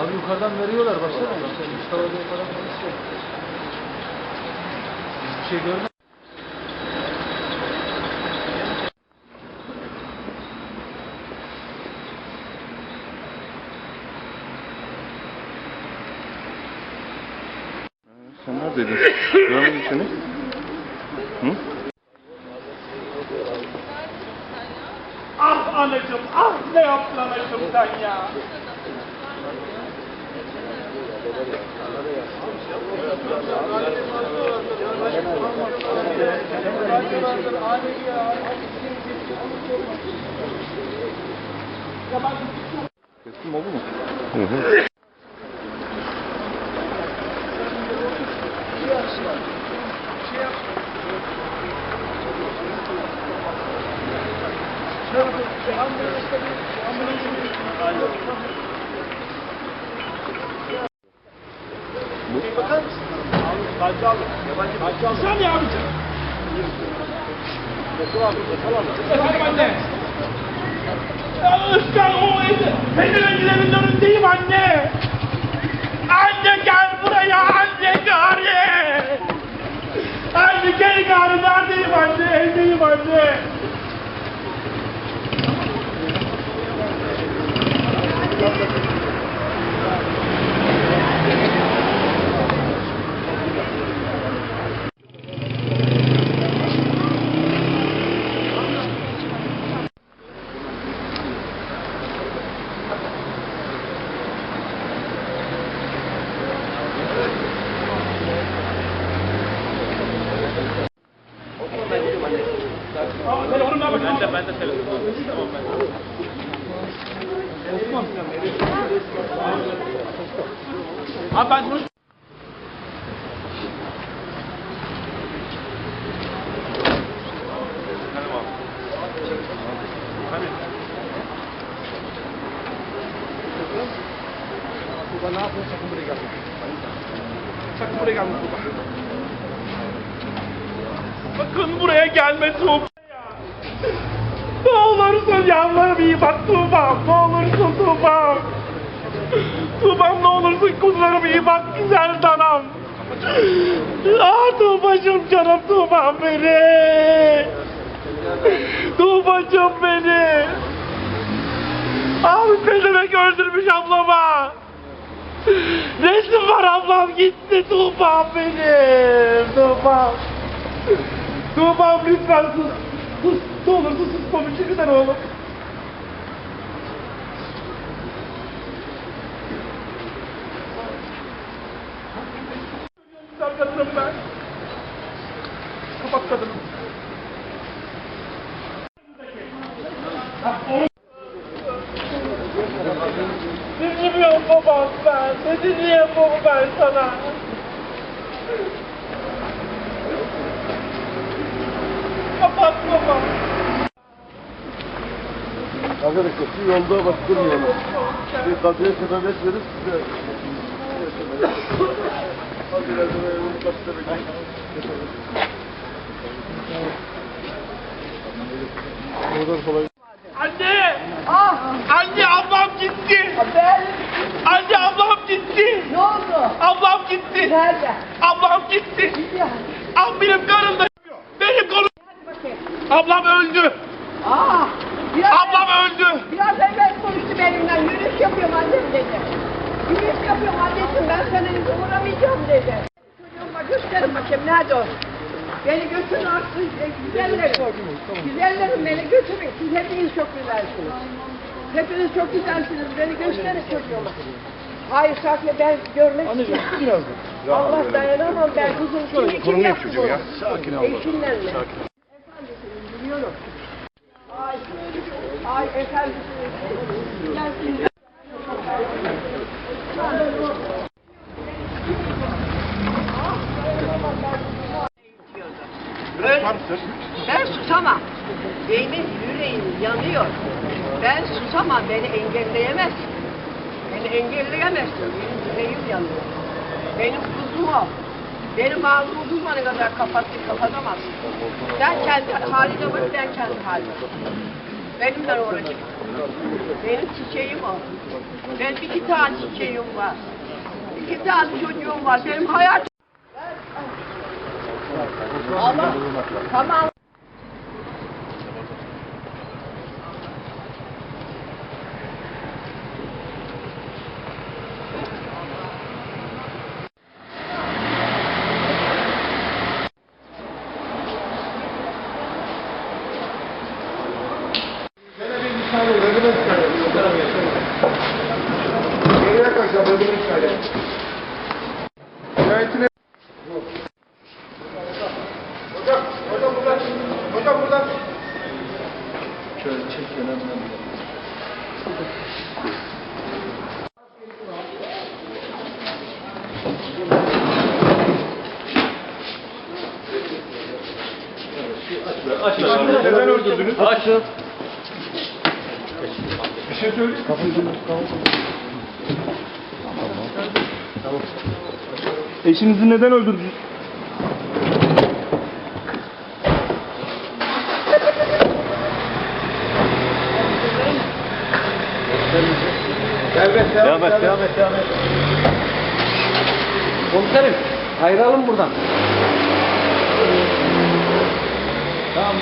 Abi yukarıdan veriyorlar baksana. Mustafa'da yukarıdan konuşuyor. Hiçbir şey görmedim. Sen neredeydin? Göremedim seni. Hı? Ah anacığım, ah ne yaptın anacığım sen ya? Teslim oldu mu? Hı hı. Bakar mısın? Bacı alın. Bacı alın. Sen ya abicim. Efendim anne. Ya Özkan o evde. Pezevenklerin önündeyim anne. Anne Georgia. Ben de de telefon. Tamam ben. Yapıyorsun? Sakın buraya gelme. Sakın. Sakın buraya gelme Tuğba ya. Ne olursun iyi bak Tuğba. Ne olursun Tuğba. Tuğba'm ne olursun kuzularım iyi bak güzel danam. Ah Tuğba'cığım canım Tuğba'm beni. Tuğba'cığım beni. Abi pezevenk öldürmüş ablama. Resim var ablam gitti Tuğba'm benim. Tuğba'm. Tuğba'm lütfen sus. Sus. Ne olursun sus komşu güzel oğlum. Kadınım ben. Kapat kadını. Ne dinliyorum babam ben? Ne dinliyorum baba ben sana? Kapat baba. Arkadaşlar şu yolda bak durmayalım. Bir kadıya sebebiyet verip size... Hadi biraz oraya yolun başına bekleyin. Oradan kolay. Anne! Ah Anne ablam gitti! ben Anne ablam gitti! ne oldu? Ablam gitti! Nerede? Ablam gitti! Ya, Ab benim karım da benim karım hadi bakayım. Ablam öldü. Ah biraz, Ablam öldü. biraz evvel konuştu benimle. Yürüyüş yapıyorum annem dedi. Yürüyüş yapıyorum anneciğim ben senin uğramayacağım dedi. Çocuğuma gösterin bakayım nerede o? Beni götürün artık güzellerim. Güzellerim beni götürün. Siz hepiniz çok güzelsiniz. Hepiniz çok güzelsiniz. Beni gösterin çocuğuma. Hayır Safiye ben görmek istiyorum. Allah dayanamam ben kuzum. Şöyle kim yaptı bunu? Sakin ol. Eşinle mi? Ben susamam. Beynim, yüreğim yanıyor. Ben susamam, beni engelleyemezsin. Beni engelleyemezsin. Benim yüreğim yanıyor. Benim kuzum o. Benim ağzımı bu zamana kadar kapattı, kapatamazsın. Sen kendi haline bak, ben kendi halime. Benimle uğraşın. Benim çiçeğim o. Ben iki tane çiçeğim var. İki tane çocuğum var. Benim hayat... Allah. Tamam. Nereye kaçacağım? Öbürü söyle. Şikayetini... Hocam, hocam buradan. Hocam buradan. Şöyle çek önemli. Neden öldürdünüz? Açın. Bir şey söyleyeyim. Eşinizi neden öldürdünüz? Devam et, devam et. Devam et, devam et. Komiserim, ayrılalım buradan. Tamam,